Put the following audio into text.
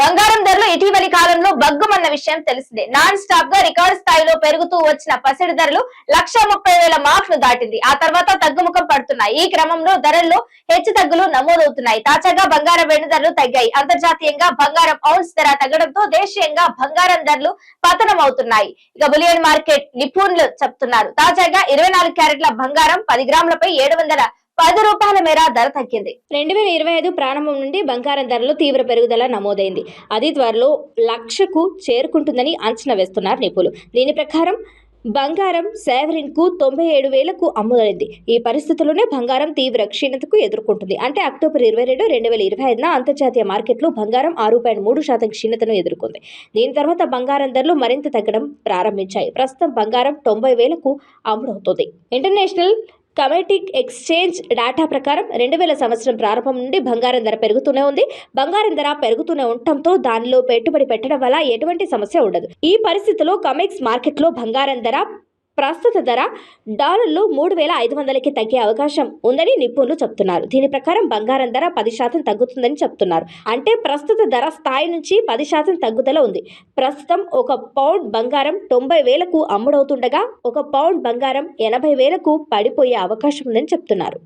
బంగారం ధరలు ఇటీవలి కాలంలో బగ్గుమన్న విషయం తెలిసిందే. నాన్ స్టాప్గా రికార్డు స్థాయిలో పెరుగుతూ వచ్చిన పసిడి ధరలు లక్ష ముప్పై వేల మార్కులు దాటింది. ఆ తర్వాత తగ్గుముఖం పడుతున్నాయి. ఈ క్రమంలో ధరల్లో హెచ్చు తగ్గులు నమోదవుతున్నాయి. తాజాగా బంగారం వెండి ధరలు తగ్గాయి. అంతర్జాతీయంగా బంగారం ఔన్స్ ధర తగ్గడంతో దేశీయంగా బంగారం ధరలు పతనం అవుతున్నాయి ఇక బులియన్ మార్కెట్ నిపుణులు చెప్తున్నారు. తాజాగా ఇరవై నాలుగు క్యారెట్ల బంగారం పది గ్రాములపై ఏడు వందల పది రూపాయల మేర ధర తగ్గింది. రెండు వేల ఇరవై ఐదు ప్రారంభం నుండి బంగారం ధరలో తీవ్ర పెరుగుదల నమోదైంది. అది త్వరలో లక్షకు చేరుకుంటుందని అంచనా వేస్తున్నారు నిపుణులు. దీని ప్రకారం బంగారం సేవరిన్కు తొంభై ఏడు వేలకు అమ్ముదైంది ఈ పరిస్థితుల్లోనే బంగారం తీవ్ర క్షీణతకు ఎదుర్కొంటుంది. అంటే అక్టోబర్ ఇరవై రెండు రెండు వేల ఇరవై ఐదున అంతర్జాతీయ మార్కెట్లో బంగారం ఆరు పాయింట్ మూడు శాతం క్షీణతను ఎదుర్కొంది. దీని తర్వాత బంగారం ధరలు మరింత తగ్గడం ప్రారంభించాయి. ప్రస్తుతం బంగారం తొంభై వేలకు అమ్ముడవుతుంది. ఇంటర్నేషనల్ కమెటిక్ ఎక్స్చేంజ్ డేటా ప్రకారం రెండు వేల సంవత్సరం ప్రారంభం నుండి బంగారం ధర పెరుగుతూనే ఉంది. బంగారం ధర పెరుగుతూనే ఉండటంతో దానిలో పెట్టుబడి పెట్టడం వల్ల ఎటువంటి సమస్య ఉండదు. ఈ పరిస్థితిలో కమెక్స్ మార్కెట్లో బంగారం ధర ప్రస్తుత ధర డాలర్లు మూడు వేల ఐదు వందలకి తగ్గే అవకాశం ఉందని నిపుణులు చెప్తున్నారు. దీని ప్రకారం బంగారం ధర పది శాతం తగ్గుతుందని చెప్తున్నారు. అంటే ప్రస్తుత ధర స్థాయి నుంచి పది శాతం తగ్గుదల ఉంది. ప్రస్తుతం ఒక పౌండ్ బంగారం తొంభై వేలకు అమ్ముడవుతుండగా ఒక పౌండ్ బంగారం ఎనభై వేలకు పడిపోయే అవకాశం ఉందని చెప్తున్నారు.